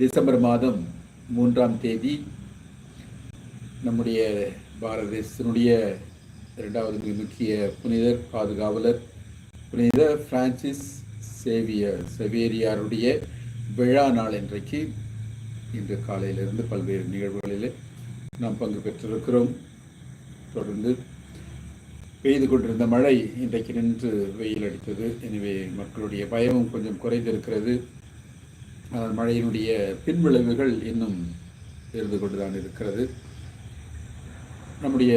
December மாதம் மூன்றாம் தேதி நம்முடைய பாரத தேசத்தினுடைய இரண்டாவது மிக முக்கிய புனிதர் பாதுகாவலர் புனித பிரான்சிஸ் சேவியர் செவேரியாருடைய விழா நாள் இன்றைக்கு. இன்று காலையிலிருந்து பல்வேறு நிகழ்வுகளில் நாம் பங்கு பெற்றிருக்கிறோம். தொடர்ந்து பெய்து கொண்டிருந்த மழை இன்றைக்கு நின்று வெயில் அடித்தது. எனவே மக்களுடைய பயமும் கொஞ்சம் குறைந்திருக்கிறது. ஆனால் மழையினுடைய பின்விளைவுகள் இன்னும் இருந்து கொண்டுதான் இருக்கிறது. நம்முடைய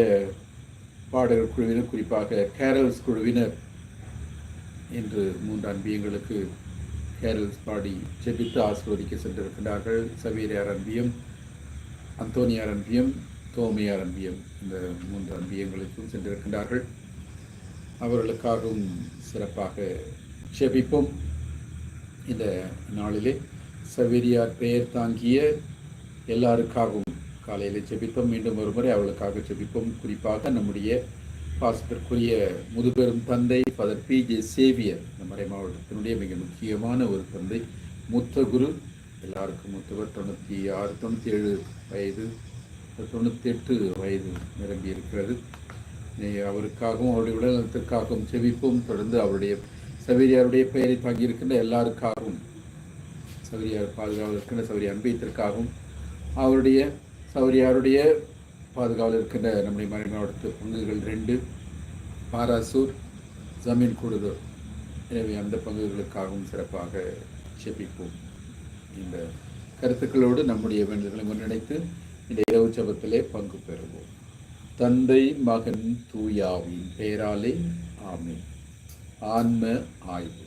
பாடகர் குழுவினர் குறிப்பாக கேரல்ஸ் குழுவினர் இன்று மூன்று அன்பியங்களுக்கு கேரல்ஸ் பாடி ஜெபித்து ஆசிர்வதிக்க சென்றிருக்கிறார்கள் சவீரியார் அன்பியம் அந்தோனியார் அன்பியம் தோமையார் அன்பியம் இந்த மூன்று அன்பியங்களுக்கும் சென்றிருக்கின்றார்கள். அவர்களுக்காகவும் சிறப்பாக ஜெபிப்போம் இந்த நாளிலே. சவேரியார் பெயர் தாங்கிய எல்லாருக்காகவும் காலையில் ஜெபிப்போம். மீண்டும் ஒரு முறை அவளுக்காக ஜெபிப்போம். குறிப்பாக நம்முடைய பாஸ்கருக்குரிய முதுபெரும் தந்தை பதர் பி ஜே சேவியர் இந்த மறை மாவட்டத்தினுடைய மிக முக்கியமான ஒரு தந்தை மூத்த குரு எல்லாருக்கும் மூத்தவர் தொண்ணூற்றி ஆறு தொண்ணூற்றி ஏழு வயது தொண்ணூற்றி எட்டு வயது நிரம்பி இருக்கிறது அவருக்காகவும் அவருடைய உடல்நலத்திற்காகவும் செவிப்பும் தொடர்ந்து அவருடைய சவேரியாருடைய பெயரை தாங்கியிருக்கின்ற எல்லாருக்காகவும் சௌரியார் பாதுகாவல் இருக்கின்ற சௌரிய அன்பியத்திற்காகவும் அவருடைய சௌரியாருடைய பாதுகாவல் இருக்கின்ற நம்முடைய மறை மாவட்டத்து பங்குகள் ரெண்டு பாராசூர் ஜமீன் கூடுதல். எனவே அந்த பங்குகளுக்காகவும் சிறப்பாக செபிப்போம் இந்த கருத்துக்களோடு நம்முடைய வேண்டுதல்களை முன்னெடுத்து இந்த இரவு ஜபத்திலே பங்கு பெறுவோம். தந்தை மகன் தூயாவின் பெயராலே ஆமென். ஆன்ம ஆய்வு.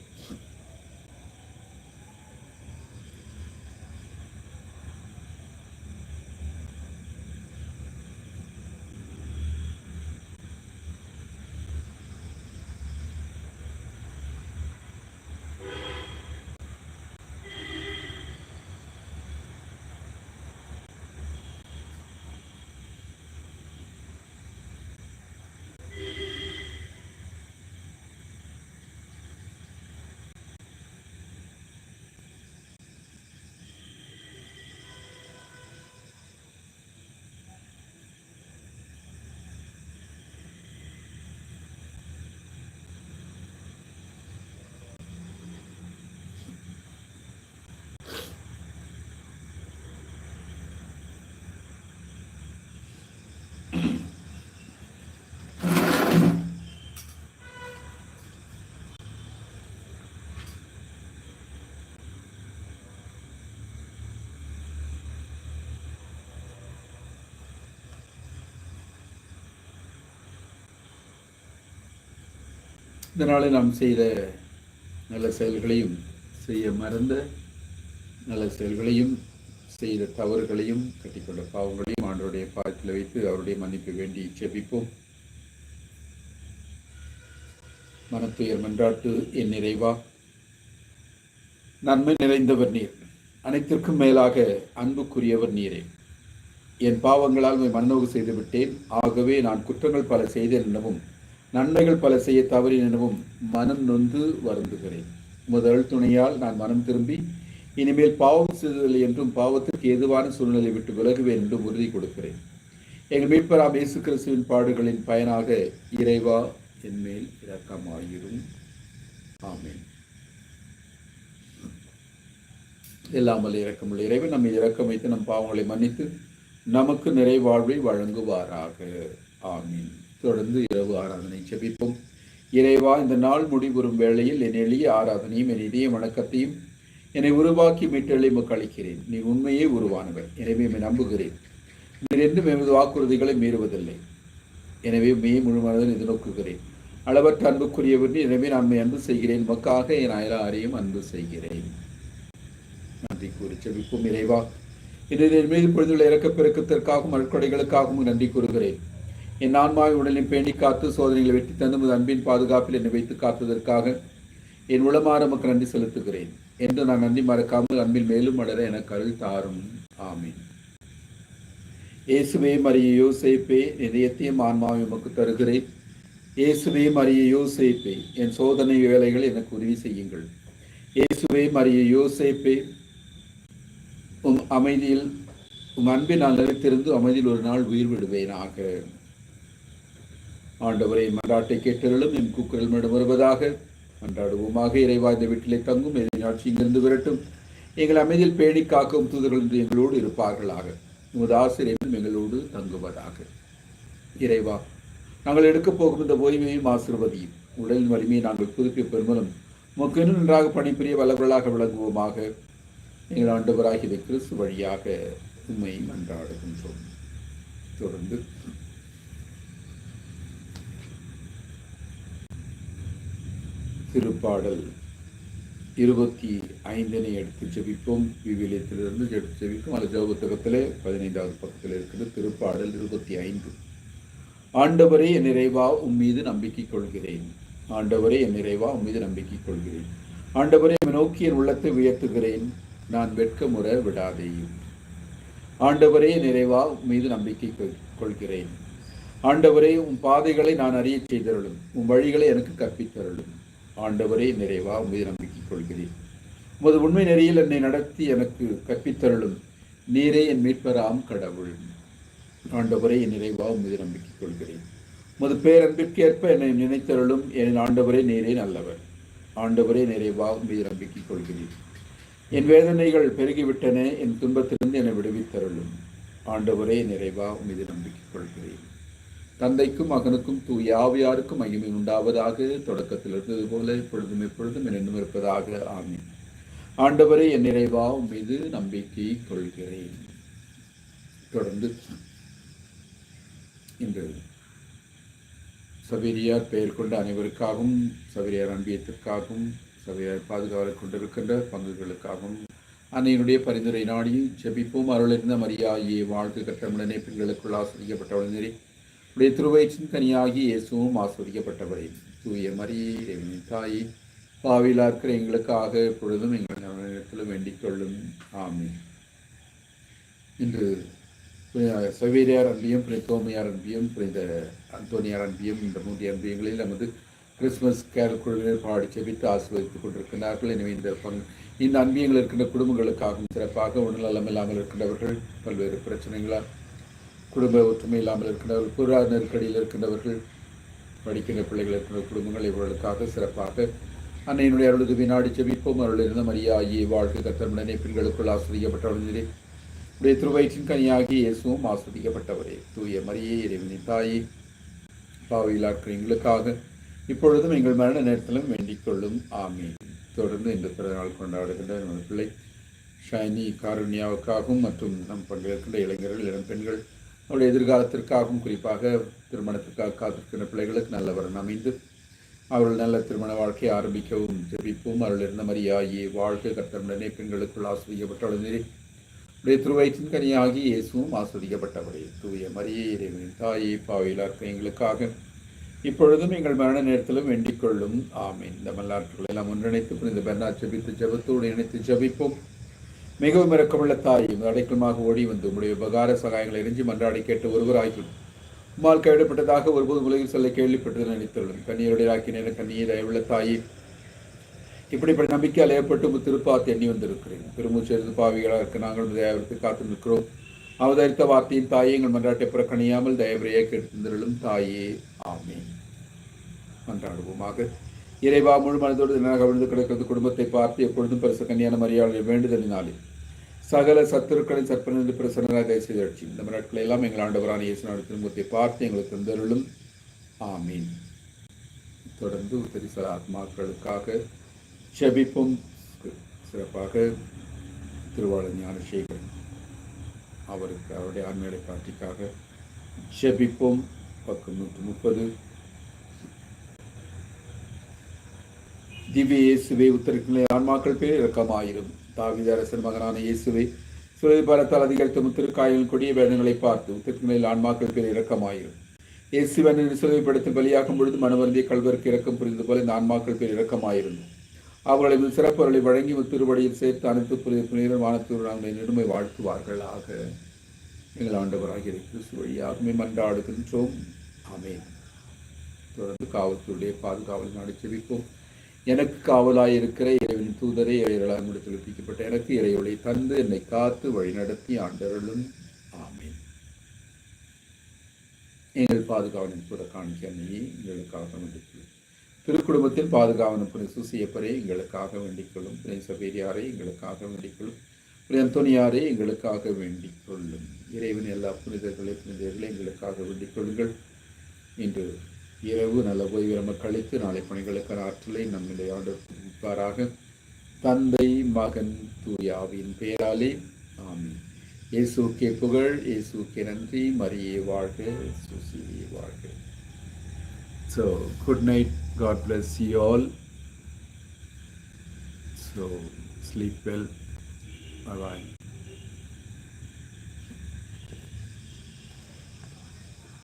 இந்த நாளில் நாம் செய்த நல்ல செயல்களையும் செய்ய மறந்த நல்ல செயல்களையும் செய்த தவறுகளையும் கட்டிக்கொண்ட பாவங்களையும் ஆண்டவருடைய பாதத்தில் வைத்து அவருடைய மன்னிப்பு வேண்டி செபிப்போம் மனத்துயர் மன்றாட்டு என் நிறைவா நன்மை நிறைந்தவர் நீர். அனைத்திற்கும் மேலாக அன்புக்குரியவர் நீரே. என் பாவங்களால் மன்னோகு செய்துவிட்டேன். ஆகவே நான் குற்றங்கள் பல செய்தேன் எனவும் நன்மைகள் பல செய்ய தவறி எனவும் மனம் நொந்து வருந்துகிறேன். முதல் துணையால் நான் மனம் திரும்பி இனிமேல் பாவம் செய்ததில்லை என்றும் பாவத்திற்கு எதுவான சூழ்நிலை விட்டு விலகுவேன் என்றும் உறுதி கொடுக்கிறேன். எங்கள் மீட்பராம் இயேசு கிறிஸ்துவின் பாடுகளின் பயனாக இறைவா என்மேல் இரக்கமாயிரும். ஆமேன். இல்லாமல் இரக்கமுள்ள இறைவன் நம்மை இரக்கம் வைத்து நம் பாவங்களை மன்னித்து நமக்கு நிறைவாழ்வை வழங்குவாராக. ஆமீன். தொடர்ந்து இரவு ஆராதனை ஜபிப்போம். இறைவா இந்த நாள் முடிவுறும் வேளையில் என் எளிய ஆராதனையும் என் இதய வணக்கத்தையும் என்னை உருவாக்கி மீட்டெழி மக்களிக்கிறேன் நீ உண்மையே உருவானவர். எனவே நம்புகிறேன். நீர் என்றும் எமது வாக்குறுதிகளை மீறுவதில்லை. எனவே மே முழுமனதில் எதிர்நோக்குகிறேன் அளவற்ற அன்புக்குரியவர் நீர். எனவே நான் அன்பு செய்கிறேன். மக்காக என் அயலாரையும் அன்பு செய்கிறேன். நன்றி கூறி செபிப்போம் இறைவா இன்று என் மீது பொழுதுள்ள இறக்கப்பெருக்கத்திற்காகவும் அற்கொடைகளுக்காகவும் நன்றி கூறுகிறேன். என் ஆன்மாவை உடலின் பேணி காத்து சோதனைகளை வெட்டி தந்து அன்பின் பாதுகாப்பில் என்னை வைத்து காத்ததற்காக என் உளமாற நமக்கு நன்றி செலுத்துகிறேன் என்று நான் நன்றி மறக்காமல் அன்பில் மேலும் வளர எனக்கு அருள் தாரும். ஆமீன். இயேசுவே மறிய யோசேப்பே இதயத்தையும் ஆன்மாவை உமக்கு தருகிறேன். இயேசுவே மறிய யோசேப்பே என் சோதனை வேலைகள் எனக்கு உதவி செய்யுங்கள். இயேசுவே மரிய உம் அமைதியில் உம் அன்பை நான் நிலைத்திருந்து அமைதியில் ஒரு நாள் உயிர் விடுவேனாக. ஆண்டவரை மன்றாட்டை கேட்டருளும். என் கூக்குரல் மேடம் வருவதாக. மன்றாடுவோமாக இறைவா இந்த வீட்டிலே தங்கும். எதிர்நாட்சி இங்கிருந்து விரட்டும். எங்கள் அமைதியில் பேணி காக்கும் தூதர்கள் என்று எங்களோடு இருப்பார்களாக. உமது ஆசிரியரும் எங்களோடு தங்குவதாக. இறைவா நாங்கள் எடுக்கப் போகும் இந்த ஓய்வையும் ஆசிர்வதியும் உடலின் வலிமையை நாங்கள் புதுப்பிய பெருமலும் முக்கினும் நன்றாக பணிபுரிய வல்லவர்களாக விளங்குவோமாக. எங்கள் ஆண்டவராகிய கிறிஸ்து வழியாக உண்மை மன்றாடுகின்றோம். தொடர்ந்து திருப்பாடல் இருபத்தி ஐந்தினை எடுத்து ஜெபிப்போம். விவிலியத்திலிருந்து எடுத்து ஜெபிப்போம். அது ஜெப பதினைந்தாவது பக்கத்தில் இருக்கிற திருப்பாடல் இருபத்தி ஐந்து. ஆண்டவரே என் நிறைவா உம் மீது நம்பிக்கை கொள்கிறேன். ஆண்டவரே என் நிறைவா உம் மீது நம்பிக்கை கொள்கிறேன். ஆண்டவரே உம்மை நோக்கி என் உள்ளத்தை உயர்த்துகிறேன். நான் வெட்கமுற விடாதேயும் ஆண்டவரே நிறைவா மீது நம்பிக்கை கொள்- கொள்கிறேன். ஆண்டவரே உன் பாதைகளை நான் அறிய செய்தருளும். உன் வழிகளை எனக்கு கற்பித்தருளும். ஆண்டவரே நிறைவா உண்மை மீது நம்பிக்கை கொள்கிறேன். உமது உண்மை நெறியில் என்னை நடத்தி எனக்கு கற்பித்தருளும். நீரே என் மீட்பராம் கடவுள். ஆண்டவரே என் நிறைவா உண்மை நம்பிக்கை கொள்கிறேன். உமது பேரன்பிற்கேற்ப என்னை நினைத்தருளும். என் ஆண்டவரே நீரே நல்லவர். ஆண்டவரே நிறைவா உண்மை மீது நம்பிக்கை கொள்கிறேன். என் வேதனைகள் பெருகிவிட்டன. என் துன்பத்திலிருந்து என்னை விடுவித்தருளும். ஆண்டவரே நிறைவா உன் நம்பிக்கை கொள்கிறேன். தந்தைக்கும் மகனுக்கும் தூய ஆவியாருக்கும் மகிமை உண்டாவதாக தொடக்கத்தில் இருந்தது போல இப்பொழுதும் எப்பொழுதும் என்னும் இருப்பதாக. ஆமீன். ஆண்டவரே என் நிறைவா மீது நம்பிக்கை கொள்கிறேன். தொடர்ந்து இன்று சவேரியார் பெயர் கொண்ட அனைவருக்காகவும் சவேரியார் அன்பியத்திற்காகவும் சவேரியார் பாதுகாவலை கொண்டிருக்கின்ற பங்குகளுக்காகவும் அன்னையினுடைய பரிந்துரை நாடி ஜெபிப்போம். அருளிருந்த மரியாயே வாழ்க்கை கட்டமுடனே பெண்களுக்குள் ஆசிரியப்பட்டவள் நெறி உடைய திருவயிற்றின் கனியாகி இயேசுவும் ஆஸ்வதிக்கப்பட்டவரே. தூய மரியே இறைவனின் தாயே பாவிலா இருக்கிற எங்களுக்காக எப்பொழுதும் எங்கள் நேரத்தில் வேண்டிக் கொள்ளும். இன்று சவேரியார் அன்பியும் புனித தோமையார் அன்பியும் புனித அந்தோனியார் அன்பியும் இந்த மூன்று அன்பியங்களில் நமது கிறிஸ்துமஸ் கேரல் குழுவினர் பாடி செபித்து ஆசீர்வதித்துக் கொண்டிருக்கிறார்கள் எனவே இந்த பங் இந்த அன்பியங்கள் இருக்கின்ற குடும்பங்களுக்காகவும் சிறப்பாக உடல்நலம் இல்லாமல் இருக்கின்றவர்கள் பல்வேறு பிரச்சனைகளால் குடும்ப ஒற்றுமை இல்லாமல் இருக்கின்றவர்கள் பொருளாதார நெருக்கடியில் இருக்கின்றவர்கள் படிக்கின்ற பிள்ளைகள் இருக்கின்ற குடும்பங்கள் இவர்களுக்காக சிறப்பாக அன்னையினுடைய அருளுக்கு வினாடி செவிப்போம் அருள் மரியாகி மரியாயி வாழ்க்கை கத்தமுடனே பெண்களுக்குள் ஆசிரியப்பட்டவர்களே உடைய திருவயிற்றின் கனியாகி இயேசுவும் ஆஸ்வதிக்கப்பட்டவரே. தூய மரியே இறைவனி தாயே பாவையிலாக்கள் எங்களுக்காக இப்பொழுதும் எங்கள் மரண நேரத்திலும் வேண்டிக் கொள்ளும். ஆமீன். தொடர்ந்து இந்த பிறநாள் கொண்டாடுகின்ற நமது பிள்ளை ஷைனி காருண்யாவுக்காகவும் மற்றும் நம் பங்கேற்கின்ற இளைஞர்கள் இளம் பெண்கள் அவருடைய எதிர்காலத்திற்காகவும் குறிப்பாக திருமணத்திற்காக காத்திருக்கின்ற பிள்ளைகளுக்கு நல்லவரன் அமைந்து அவர்கள் நல்ல திருமண வாழ்க்கையை ஆரம்பிக்கவும் ஜெபிப்போம். அவர்கள் இருந்த மரியாயே வாழ்க்கை கர்த்தருடனே பெண்களுக்குள் ஆசிரியப்பட்டவள் உடைய திருவயிற்றின் கனியாகி இயேசுவும் ஆஸ்வதிக்கப்பட்டவரே தூய மரியே இறைவனின் தாயே பாவையிலாக்க எங்களுக்காக இப்பொழுதும் எங்கள் மரண நேரத்திலும் வேண்டிக் கொள்ளும். ஆமீன். இந்த மல்லாற்றுகளை எல்லாம் ஒன்றிணைத்து புனித பெண்ணா ஜெபித்து ஜபத்தோடு இணைத்து ஜெபிப்போம். மிகவும் இறக்கமுள்ள தாய் அடைக்கலமாக ஓடி வந்து உங்களுடைய உபகார சகாயங்களை எரிஞ்சு மன்றாடி கேட்டு ஒருவராகி உம்மால் கைவிடப்பட்டதாக ஒருபோது உலகில் சொல்ல கேள்விப்பட்டது நினைத்துள்ளது கண்ணீருடைய ஆக்கின கண்ணீர் தயவுள்ள தாயே. இப்படிப்பட்ட நம்பிக்கையால் ஏற்பட்டு திருப்பாத்து எண்ணி வந்திருக்கிறேன். பெருமூச்சிருந்து பாவிகளாக இருக்க நாங்கள் தயாவிற்கு காத்து நிற்கிறோம். அவதரித்த வார்த்தையின் தாயே எங்கள் மன்றாட்டை புறக்கணியாமல் கேட்டு கெடுத்திருளும் தாயே. ஆமே மன்றாடுவோமாக. இறைவா முழு மனதோடு தினமாக விழுந்து கிடக்கிறது குடும்பத்தை பார்த்து எப்பொழுதும் பரிசு கன்னியான மரியாதை வேண்டுதலினாலே சகல சத்துருக்களின் சற்பனிருந்து பிரசன்னராக தயவு செய்து அடிச்சு இந்த நாட்களை எல்லாம் எங்கள் ஆண்டவரான இயேசுநாடு திருமுகத்தை பார்த்து எங்களுக்கு தந்தருளும். ஆமீன். தொடர்ந்து உத்தரிசல ஆத்மாக்களுக்காக செபிப்பும் சிறப்பாக திருவாளர் ஞானசேகரன் அவருக்கு அவருடைய ஆண்மையை காட்சிக்காக செபிப்போம் பக்கம் நூற்றி முப்பது. திவ்ய இயேசுவை உத்தரிக்கிற ஆன்மாக்கள் பேர் இறக்கமாயிரும் தாவித அரசன் மகனான இயேசுவை சுரதிபாரத்தால் அதிகரித்த முத்திருக்காயில் கொடிய வேதங்களை பார்த்து உத்திரக்கிணையில் ஆன்மாக்கள் பேர் இறக்கமாயிரும் இயேசுவன் சிலுவைப்படுத்தி பலியாகும் பொழுது மனவருந்திய கல்வருக்கு இறக்கம் புரிந்தது போல இந்த ஆன்மாக்கள் பேர் இரக்கமாயிருந்து அவர்களை சிறப்பொருளை வழங்கி திருவடியில் சேர்த்து அனைத்து புரிய புனிதர் வானத்தூர் நாங்கள் நெடுமை வாழ்த்துவார்களாக. எங்கள் ஆண்டவராகிய கிறிஸ்து வழியாகவே மன்றாடுகின்றோம். ஆமென். தொடர்ந்து காவல்துறையுடைய பாதுகாவல் நாடு செவிப்போம் எனக்கு காவலாய் இருக்கிற இறைவன் தூதரை இறைவர்களாக முடித்து ஒப்பிக்கப்பட்ட எனக்கு இறைவனை தந்து என்னை காத்து வழிநடத்தி ஆண்டருளும். ஆமேன். எங்கள் பாதுகாவலின் கூட காணிக்க அன்னையை எங்களுக்காக வேண்டிக்கொள்ளும். திருக்குடும்பத்தில் பாதுகாவன புனை சுசியப்பரே எங்களுக்காக வேண்டிக்கொள்ளும். புனை சபேரியாரை எங்களுக்காக வேண்டிக்கொள்ளும். கொள்ளும் புனித எங்களுக்காக வேண்டிக் கொள்ளும் இறைவன் எல்லா புனிதர்களே புனிதர்களே எங்களுக்காக வேண்டிக் கொள்ளுங்கள் இரவு நல்ல ஓய்வு கழித்து நாளை பணிகளுக்கான ஆற்றலை நம்முடைய ஆண்டு தந்தை மகன் தூயாவின் பெயராலே ஆமீன். இயேசுக்கே புகழ் இயேசுக்கே நன்றி. மரியே வாழ்க சுசியே வாழ்க. So good night God bless you all so sleep well bye